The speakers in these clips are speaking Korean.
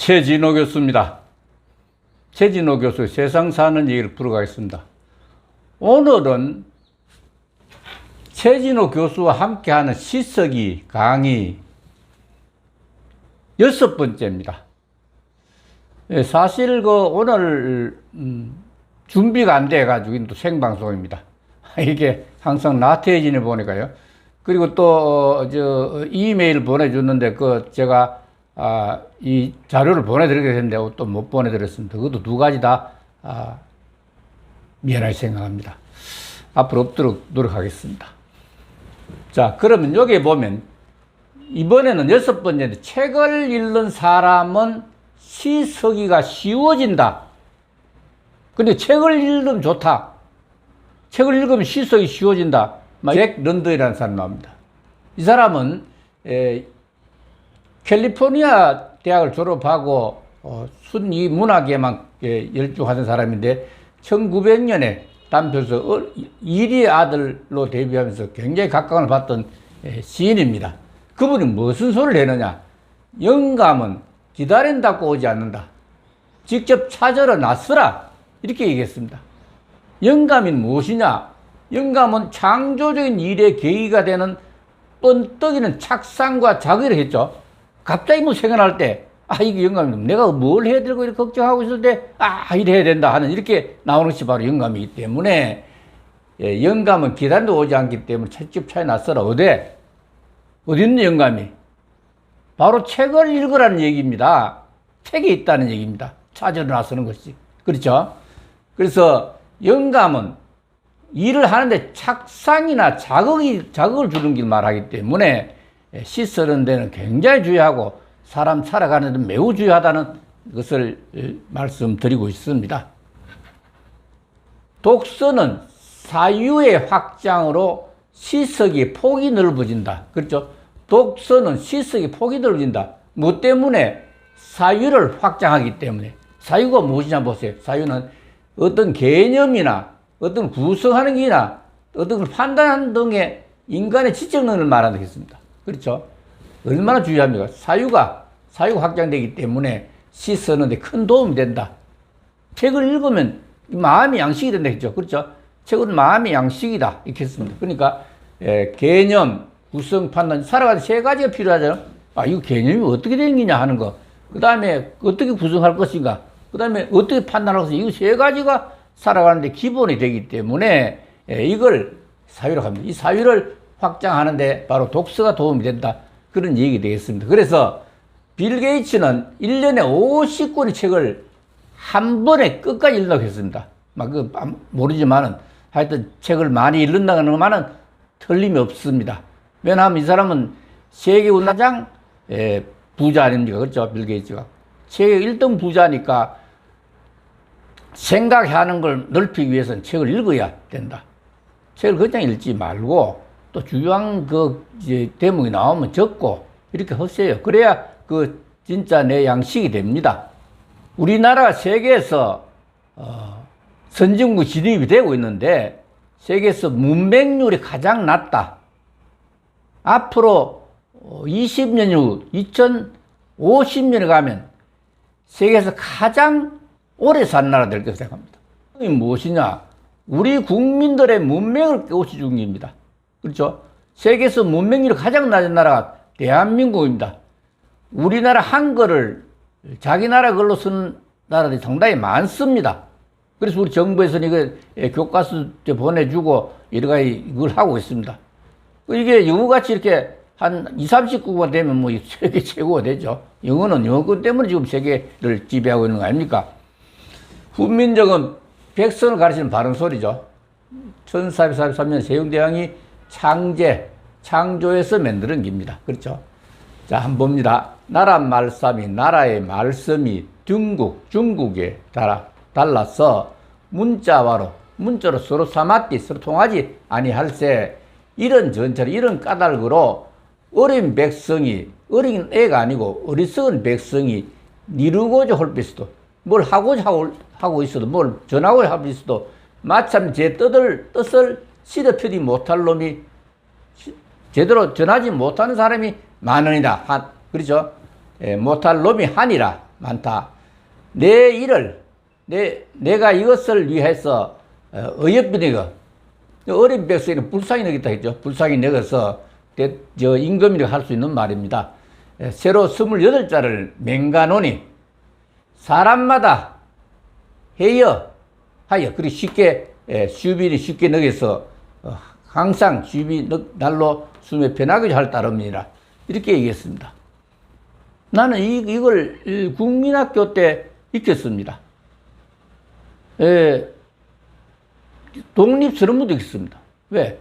최진호 교수입니다. 최진호 교수 세상 사는 얘기를 풀어가겠습니다. 오늘은 최진호 교수와 함께하는 시석이 강의 여섯 번째입니다. 예, 사실 그 오늘 음, 준비가 안 돼가지고 또 생방송입니다. 이게 항상 나태해지네 보니까요. 그리고 또 저 이메일 보내줬는데 그 제가 아, 이 자료를 보내드리게 됐는데 또못 보내드렸습니다. 그것도 두 가지 다 아, 미안하게 생각합니다. 앞으로 없도록 노력하겠습니다. 자, 그러면 여기 보면 이번에는 여섯 번째인데 책을 읽는 사람은 시서기가 쉬워진다. 근데 책을 읽으면 좋다. 책을 읽으면 시석이 쉬워진다. 잭 런던이라는 사람 나옵니다. 이 사람은 에, 캘리포니아 대학을 졸업하고 어, 순위 문학에만 예, 열중하던 사람인데 1900년에 단표서 어, 이리의 아들로 데뷔하면서 굉장히 각광을 받던 예, 시인입니다. 그분이 무슨 소리를 했느냐? 영감은 기다린다고 오지 않는다. 직접 찾으러 나서라. 이렇게 얘기했습니다. 영감이 무엇이냐? 영감은 창조적인 일의 계기가 되는 번뜩이는 착상과 자극을 했죠. 갑자기 뭐 생각날 때, 아, 이게 영감이 내가 뭘 해야 되고 이렇게 걱정하고 있을 때, 아, 이래 해야 된다 하는 이렇게 나오는 것이 바로 영감이기 때문에, 예, 영감은 기다림도 오지 않기 때문에 책집 차에 나서라. 어디? 어디 있는 영감이? 바로 책을 읽으라는 얘기입니다. 책에 있다는 얘기입니다. 찾으러 나서는 것이. 그렇죠? 그래서 영감은 일을 하는데 착상이나 자극이, 자극을 주는 길 말하기 때문에 시 쓰는 데는 굉장히 주의하고 사람 살아가는 데 매우 주의하다는 것을 말씀드리고 있습니다. 독서는 사유의 확장으로 시석이 폭이 넓어진다. 그렇죠? 독서는 시석이 폭이 넓어진다. 뭐 때문에? 사유를 확장하기 때문에. 사유가 무엇이냐 보세요. 사유는 어떤 개념이나 어떤 구성하는 게나 어떤 걸 판단하는 등의 인간의 지적 능력을 말하는 겠습니다. 그렇죠? 얼마나 중요합니까? 사유가, 사유가 확장되기 때문에 시 쓰는데 큰 도움이 된다. 책을 읽으면 마음이 양식이 된다 했죠. 그렇죠? 책은 마음의 양식이다. 이렇게 했습니다. 그러니까, 예, 개념, 구성, 판단, 살아가는 세 가지가 필요하잖아요. 아, 이거 개념이 어떻게 되는 거냐 하는 거. 그 다음에 어떻게 구성할 것인가. 그 다음에 어떻게 판단할 것인가. 이거 세 가지가 살아가는데 기본이 되기 때문에 예, 이걸 사유라고 합니다. 이 사유를 확장하는데 바로 독서가 도움이 된다. 그런 얘기 되겠습니다. 그래서 빌 게이츠는 1년에 50권의 책을 한 번에 끝까지 읽는다고 했습니다. 막, 그, 모르지만은 하여튼 책을 많이 읽는다는 것만은 틀림이 없습니다. 왜냐하면 이 사람은 세계 운나장 예, 부자 아닙니까? 그렇죠? 빌 게이츠가. 세계 1등 부자니까 생각하는 걸 넓히기 위해서는 책을 읽어야 된다. 책을 그냥 읽지 말고 또 중요한 그 이제 대목이 나오면 적고 이렇게 하세요. 그래야 그 진짜 내 양식이 됩니다. 우리나라가 세계에서 어, 선진국 진입이 되고 있는데 세계에서 문맹률이 가장 낮다. 앞으로 20년 후 2050년에 가면 세계에서 가장 오래 산 나라 될 것으로 생각합니다. 무엇이냐? 우리 국민들의 문명을 깨우치 중입니다. 그렇죠? 세계에서 문명률이 가장 낮은 나라가 대한민국입니다. 우리나라 한글을 자기 나라 글로 쓰는 나라들이 상당히 많습니다. 그래서 우리 정부에서는 이거 교과서 보내주고 여러 가지 이걸 하고 있습니다. 이게 영어같이 이렇게 한 2, 30국가 되면 뭐 세계 최고가 되죠. 영어는 영어권 때문에 지금 세계를 지배하고 있는 거 아닙니까? 훈민정음 백성을 가르치는 바른 소리죠. 1443년 세종대왕이 창제, 창조해서 만드는 겁니다. 그렇죠? 자, 한번 봅니다. 나라 말씀이, 나라의 말씀이 중국, 중국에 따라 달라서 문자와로, 문자로 서로 삼았디, 서로 통하지 아니할세. 이런 전철, 이런 까닭으로 어린 백성이, 어린 애가 아니고 어리석은 백성이 이루고자 홀빛도 뭘 하고자 하고, 있어도 뭘 전하고 하고 있어도 마참 제 뜻을, 뜻을 시럽히지 못할 놈이 제대로 전하지 못하는 사람이 많으니라. 한, 그렇죠? 예, 못할 놈이 한이라. 많다. 내 일을 내 내가 이것을 위해서 어, 어여삐니가 어린 백성에는 불쌍히 내겠다 했죠. 불쌍히 대- 저 임금이라 할수 있는 말입니다. 에, 새로 28자를 맹가노니 사람마다 해여 하여 그리 쉽게 에, 수비를 쉽게 어, 항상 수비 넣- 날로 숨에 편하게 할 따름이라 이렇게 얘기했습니다. 나는 이, 이 국민학교 때 익혔습니다. 에, 독립스러운 분도 있습니다. 왜?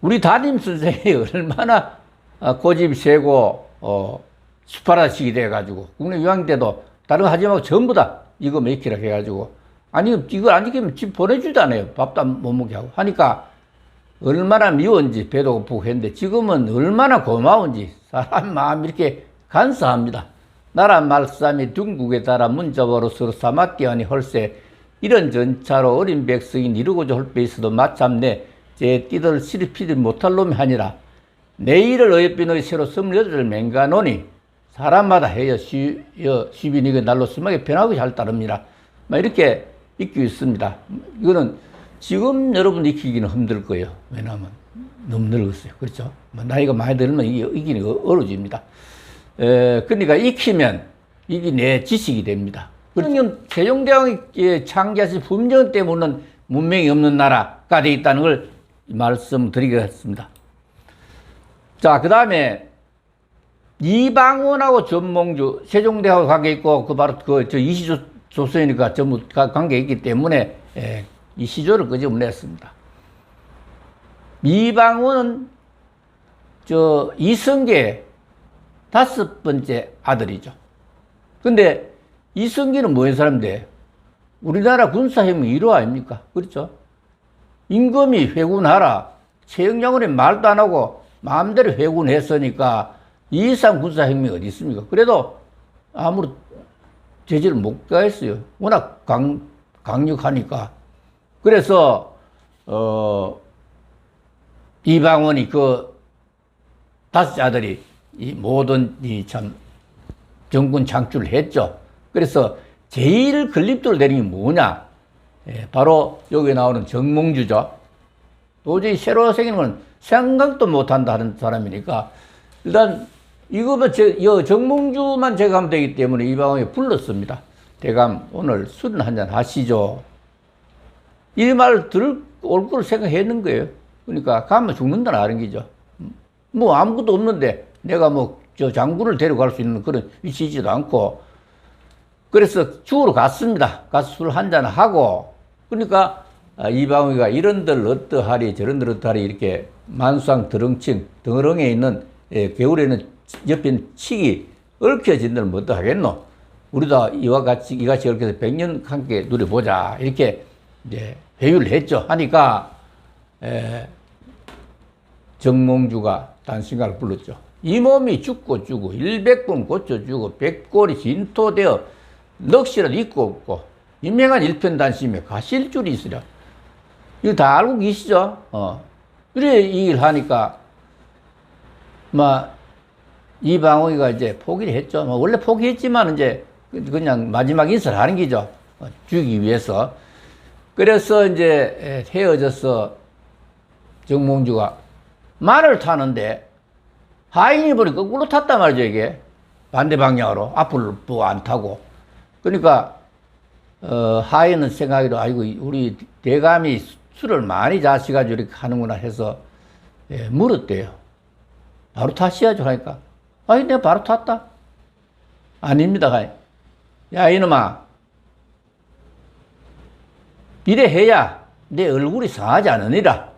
우리 담임 선생이 얼마나 아, 고집이 세고, 어, 스파라식이 돼가지고, 국내 유학 때도 다른 거 하지 말고 전부 다 이거 메이키라 해가지고, 아니, 이거 안 지키면 집 보내주도 않아요. 밥도 안못 먹게 하고. 하니까 얼마나 미웠는지 배도 고프고 했는데 지금은 얼마나 고마운지 사람 마음 이렇게 간사합니다. 나라 말씀이 둥국에 따라 문자보로 서로 사맞게 하니 헐세 이런 전차로 어린 백성이 이루고자 있어도 마참내 제 띠들 시리피지 못할 놈이 아니라 내일을 어여삐너의 새로 스물여덟을 맹가노니 사람마다 해여 시빈이가 날로 스마게 변하고 잘 따릅니다. 막 이렇게 익고 있습니다. 이거는 지금 여러분 익히기는 힘들 거예요. 왜냐하면 너무 늙었어요. 그렇죠? 뭐 나이가 많이 들면 이게 이기는 어려워집니다. 에, 그러니까 익히면 이게 내 지식이 됩니다. 그러면 세종대왕이 창제하신 분정 때문은 문명이 없는 나라가 되어 있다는 걸 말씀드리겠습니다. 자, 그 다음에 이방원하고 전몽주 세종대하고 관계 있고 그 바로 그 저 이시조 조선이니까 전부 가- 관계 있기 때문에 에, 이 시조를 끄집어냈습니다. 이방원은 저 이성계 다섯 번째 아들이죠. 근데 이성계는 뭐의 사람인데 우리나라 군사혁명 1호 아닙니까? 그렇죠? 임금이 회군하라. 최영장군이 말도 안 하고 마음대로 회군했으니까 이 이상 군사혁명이 어디 있습니까? 그래도 아무런 제지를 못 가했어요. 워낙 강, 강력하니까. 그래서, 어, 이방원이 그 다섯 아들이 이 모든 이 참 정군 창출을 했죠. 그래서 제일 건립도를 내린 게 뭐냐? 예, 바로 여기 나오는 정몽주죠. 도저히 새로 생기는 건 생각도 못 한다는 사람이니까 일단 이거만 제, 여 정몽주만 제가 하면 되기 때문에 이방원이 불렀습니다. 대감 오늘 술 한잔 하시죠. 이말 들을 올걸 생각했는 거예요. 그러니까 가면 죽는다는 아는 기죠. 뭐 아무것도 없는데 내가 뭐 저 장군을 데려갈 수 있는 그런 위치이지도 않고 그래서 죽으러 갔습니다. 가서 술 한잔 하고 그러니까 아, 이방위가 이런들 어떠하리 저런들 어떠하리 이렇게 만수상 드렁칭 덩어렁에 있는 예, 겨울에는 옆에 칙이 얽혀진들 뭐 어떡하겠노 우리도 이와 같이 이같이 얽혀서 백년 함께 누려보자 이렇게 이제 회유를 했죠 하니까 에, 정몽주가 단신가를 불렀죠 이 몸이 죽고 죽고 일백번 고쳐주고 백골이 진토되어 넋이라도 있고 없고 인명한 일편단심에 가실 줄이 있으랴. 이거 다 알고 계시죠? 어. 그래, 이 일 하니까, 막, 이방호이가 이제 포기를 했죠. 뭐 원래 포기했지만, 이제, 그냥 마지막 인사를 하는 기죠. 어, 주기 위해서. 그래서 이제 헤어져서 정몽주가 말을 타는데, 하인이 보니 거꾸로 탔단 말이죠, 이게. 반대 방향으로. 또안 타고. 그러니까, 어, 하인은 생각해도, 아이고, 우리 대감이 술을 많이 자시가지고 이렇게 하는구나 해서, 예, 물었대요. 바로 타셔야죠, 하니까. 아니, 내가 바로 탔다. 아닙니다, 하인. 야, 이놈아. 이래 해야 내 얼굴이 상하지 않으니라.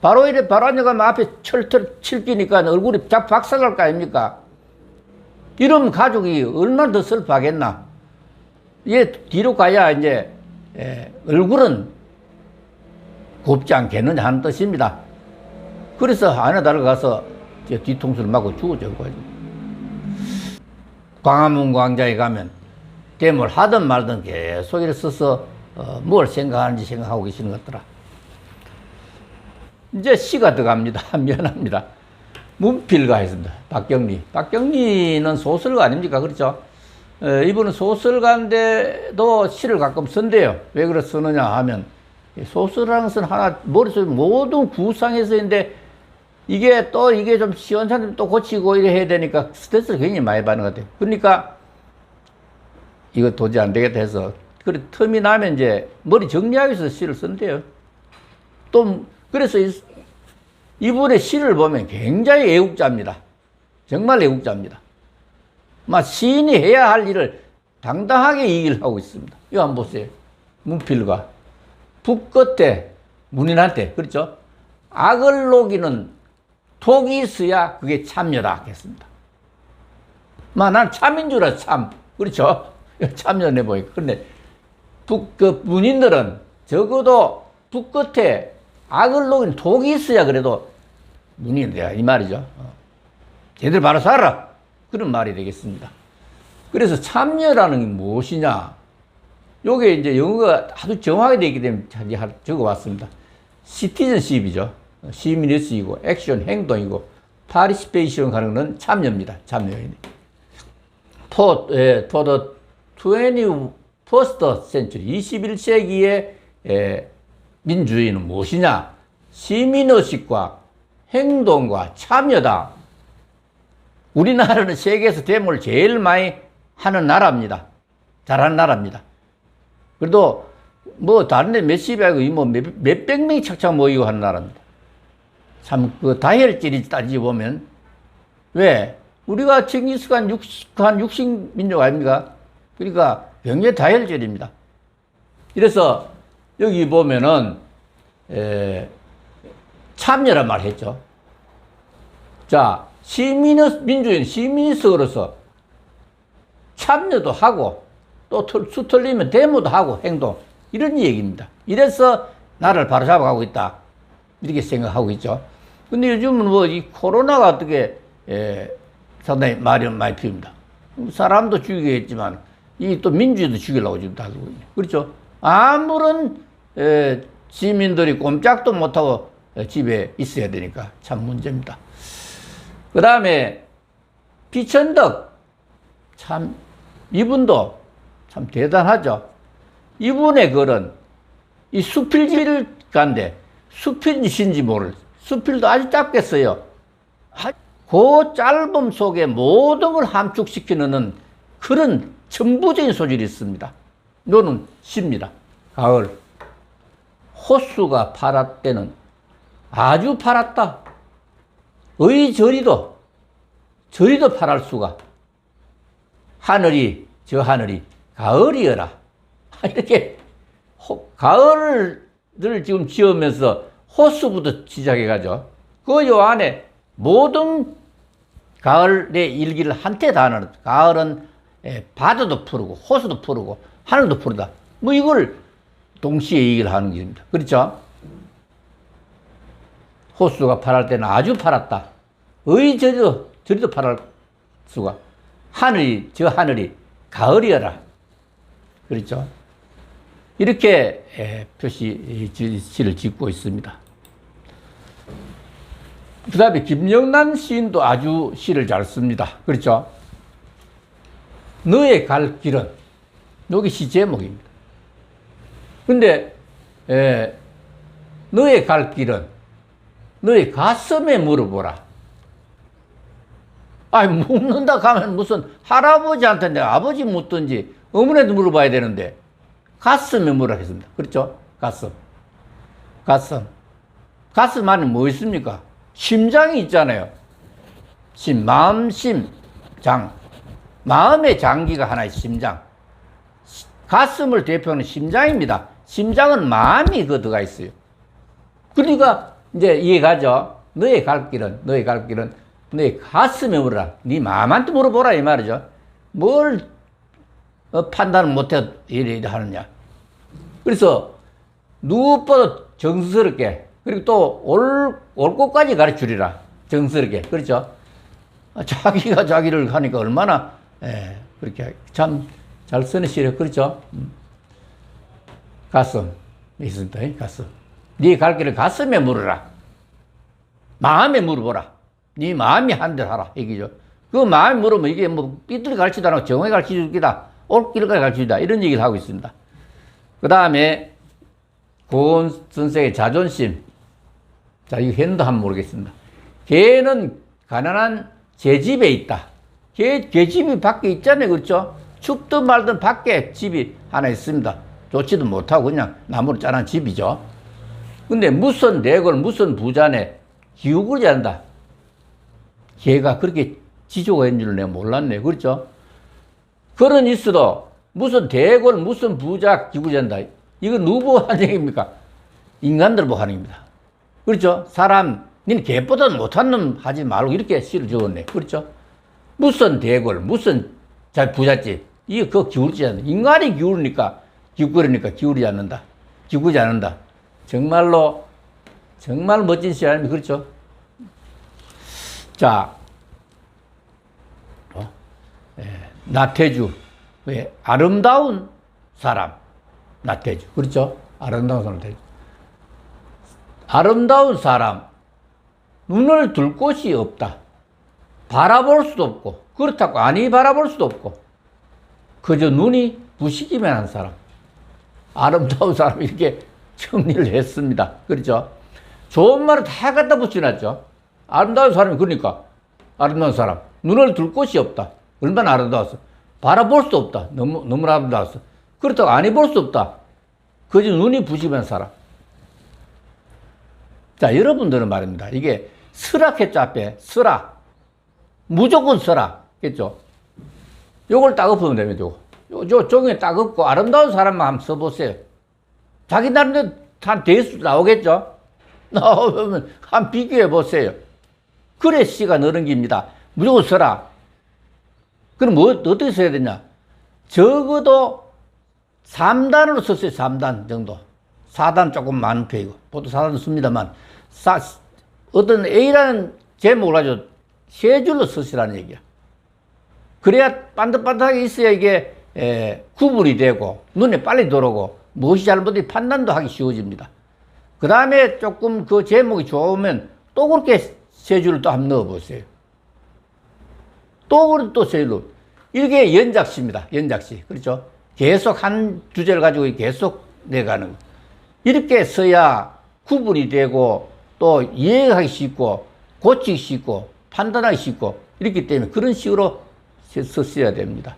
바로 이래, 바로 앉아가면 앞에 철철 칠기니까 얼굴이 작 박살날 거 아닙니까? 이러면 가족이 얼마나 더 슬퍼하겠나. 얘 뒤로 가야 이제 에, 얼굴은 곱지 않겠느냐 하는 뜻입니다. 그래서 하나다를 가서 이제 뒤통수를 맞고 죽었죠. 그거지. 광화문 광장에 가면 대물 하든 말든 계속 이렇게 써서 어, 뭘 생각하는지 생각하고 계시는 것 같더라. 이제 시가 들어갑니다. 미안합니다. 문필가 했습니다. 박경리. 박경리는 소설가 아닙니까? 그렇죠? 에, 이분은 소설가인데도 시를 가끔 쓴대요. 왜 그래 쓰느냐 하면 이 소설이라는 것은 하나 머릿속에 모든 구상에서인데 이게 또 이게 좀 시원찮으면 또 고치고 이래 해야 되니까 스트레스를 굉장히 많이 받는 것 같아요. 그러니까 이거 도저히 안 되겠다 해서 그래 틈이 나면 이제 머리 정리하기 위해서 시를 쓴대요. 또 그래서 이, 이분의 시를 보면 굉장히 애국자입니다. 정말 애국자입니다. 막 시인이 해야 할 일을 당당하게 이 일을 하고 있습니다. 이거 한번 보세요. 문필과 북 끝에 문인한테 그렇죠? 악을 녹이는 독이 있어야 그게 참여다 했습니다. 막난 참인 줄 알아 참 그렇죠? 참여해 보니까 근데 북 그 문인들은 적어도 북 끝에 악을 녹이는 독이 있어야 그래도 문인이야 이 말이죠. 어. 제대로 바로 살아 그런 말이 되겠습니다. 그래서 참여라는 게 무엇이냐? 요게 이제 영어가 아주 정확하게 되기 때문에 적어 왔습니다. 시티즌십이죠. 시민의식이고 액션 행동이고 파리시페이션 가는 건 참여입니다. 참여인. For, 예, for the 21st century, 21세기의 예, 민주주의는 무엇이냐? 시민의식과 행동과 참여다. 우리나라는 세계에서 데모를 제일 많이 하는 나라입니다. 잘하는 나라입니다. 그래도 뭐 다른 데 몇십이 아니고 뭐 몇, 몇백 명이 착착 모이고 하는 나라입니다. 참 그 다혈질이 따지고 보면 왜 우리가 칭기스칸 육식, 한 육식 민족 아닙니까? 그러니까 굉장히 다혈질입니다. 그래서 여기 보면은 에, 참여란 말 했죠. 자, 시민의 민주인 시민의식으로서 참여도 하고 또 수틀리면 데모도 하고 행동 이런 얘기입니다. 이래서 나를 바로잡아가고 있다 이렇게 생각하고 있죠. 근데 요즘은 뭐 이 코로나가 어떻게 에, 상당히 말이 많이 피웁니다. 사람도 죽이겠지만 이 또 민주도 죽이려고 지금 다고 있네. 그렇죠? 아무런 에, 시민들이 꼼짝도 못하고 집에 있어야 되니까 참 문제입니다. 그 다음에 비천덕 참 이분도 참 대단하죠. 이분의 글은 이 수필지를 간데 수필이신지 모를 수필도 아주 짧겠어요. 그 짧음 속에 모든 걸 함축시키는 그런 천부적인 소질이 있습니다. 이거는 시입니다. 가을. 호수가 팔았때는 아주 팔았다. 의저리도 저리도 팔할 수가. 하늘이 저 하늘이 가을이여라. 이렇게 호, 가을을 지금 지으면서 호수부터 시작해 가죠. 그 요 안에 모든 가을의 일기를 한테 다 하는 가을은 에, 바다도 푸르고 호수도 푸르고 하늘도 푸르다. 뭐 이걸 동시에 얘기를 하는 겁니다. 그렇죠? 호수가 파랄 때는 아주 팔았다. 의 저리도 저리도 팔할 수가. 하늘이 저 하늘이 가을이여라. 그렇죠? 이렇게 에, 표시 시를 짓고 있습니다. 그 다음에 김영란 시인도 아주 시를 잘 씁니다. 그렇죠? 너의 갈 길은 여기 시 제목입니다. 근데 에, 너의 갈 길은 너의 가슴에 물어보라. 아니 묻는다 가면 무슨 할아버지한테 내가 아버지 묻든지 어머니한테 물어봐야 되는데 가슴에 물어겠습니다. 그렇죠? 가슴. 가슴. 가슴 안에 뭐 있습니까? 심장이 있잖아요. 심, 마음, 심, 장. 마음의 장기가 하나 있 심장. 가슴을 대표하는 심장입니다. 심장은 마음이 그 들어가 있어요. 그러니까 이제 이해가죠? 너의 갈 길은, 너의 갈 길은 너의 가슴에 물어라. 네 마음한테 물어보라 이 말이죠. 뭘 어, 판단을 못해 이래 이래 하느냐. 그래서 누구보다 정스럽게 그리고 또 올, 올 곳까지 가르치리라. 정스럽게. 그렇죠? 아, 자기가 자기를 하니까 얼마나, 예, 그렇게 참 잘 쓰는 시래. 그렇죠? 음. 가슴. 있습니다. 가슴. 네 갈 길을 가슴에 물어라. 마음에 물어보라. 네 마음이 한 대로 하라. 얘기죠. 그 마음이 물으면 이게 뭐 삐뚤이 가르치다 않고 정확히 가르치기다. 옳기를 가르치다. 이런 얘기를 하고 있습니다. 그 다음에 고은 선생의 자존심. 자, 이거 했는도 한번 모르겠습니다. 개는 가난한 제 집에 있다. 개, 개 집이 밖에 있잖아요. 그렇죠? 춥든 말든 밖에 집이 하나 있습니다. 좋지도 못하고 그냥 나무로 짜는 집이죠. 근데 무슨 대걸, 무슨 부자네 기우그러지 않는다. 걔가 그렇게 지조가 있는 줄 내가 몰랐네. 그렇죠? 그런 있어도 무슨 대걸, 무슨 부자 기우그러지 않는다. 이거 누구 하는 얘기입니까? 인간들 보고 하는 겁니다. 그렇죠? 사람, 니는 개보다 못한 놈 하지 말고 이렇게 시를 적었네. 그렇죠? 무슨 대걸, 무슨 자 부잣집, 이게 그 기울지 않는다. 인간이 기울으니까, 기울으니까 기울이지 않는다. 기울지 않는다. 정말로, 정말 멋진 시 아닙니까? 그렇죠? 자, 어? 예, 나태주. 왜? 아름다운 사람. 나태주. 그렇죠? 아름다운 사람 나태주. 아름다운 사람. 눈을 둘 곳이 없다. 바라볼 수도 없고, 그렇다고 아니 바라볼 수도 없고, 그저 눈이 부시기만 한 사람. 아름다운 사람, 이렇게 정리를 했습니다. 그렇죠? 좋은 말을 다 갖다 붙여놨죠. 아름다운 사람이 그러니까, 아름다운 사람. 눈을 둘 곳이 없다. 얼마나 아름다웠어. 바라볼 수 없다. 너무, 너무 아름다웠어. 그렇다고 아니 볼수 없다. 그저 눈이 한 사람. 자, 여러분들은 말입니다. 이게 설악했죠, 앞에. 설악. 무조건 설악. 겠죠? 요걸 딱 엎으면 됩니다, 요거. 요, 요, 종이에 딱 엎고 아름다운 사람만 한번 써보세요. 자기 나름대로 한 대수 나오겠죠? 나오면 한 비교해 보세요. 그래 시가 느는 겁니다. 무조건 설악. 그럼 뭐, 어떻게 써야 되냐? 적어도 3단으로 썼어요, 3단 정도. 4단 조금 많은 편이고, 보통 4단 씁니다만, 사, 어떤 A라는 제목을 가지고 세 줄로 쓰시라는 얘기야. 그래야 반듯반듯하게 있어야 이게 에, 구분이 되고 눈에 빨리 들어오고 무엇이 잘못인지 판단도 하기 쉬워집니다. 그 다음에 조금 그 제목이 좋으면 또 그렇게 세 줄을 또 한번 넣어보세요. 또 그런 또세 줄로. 이게 연작시입니다. 연작시. 그렇죠? 계속 한 주제를 가지고 계속 내가는 거. 이렇게 써야 구분이 되고 또 이해하기 쉽고 고치기 쉽고 판단하기 쉽고 이렇기 때문에 그런 식으로 썼어야 됩니다.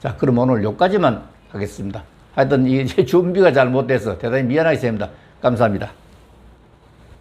자, 그럼 오늘 여기까지만 하겠습니다. 하여튼 이제 준비가 잘 못돼서 대단히 미안하게 됩니다. 감사합니다.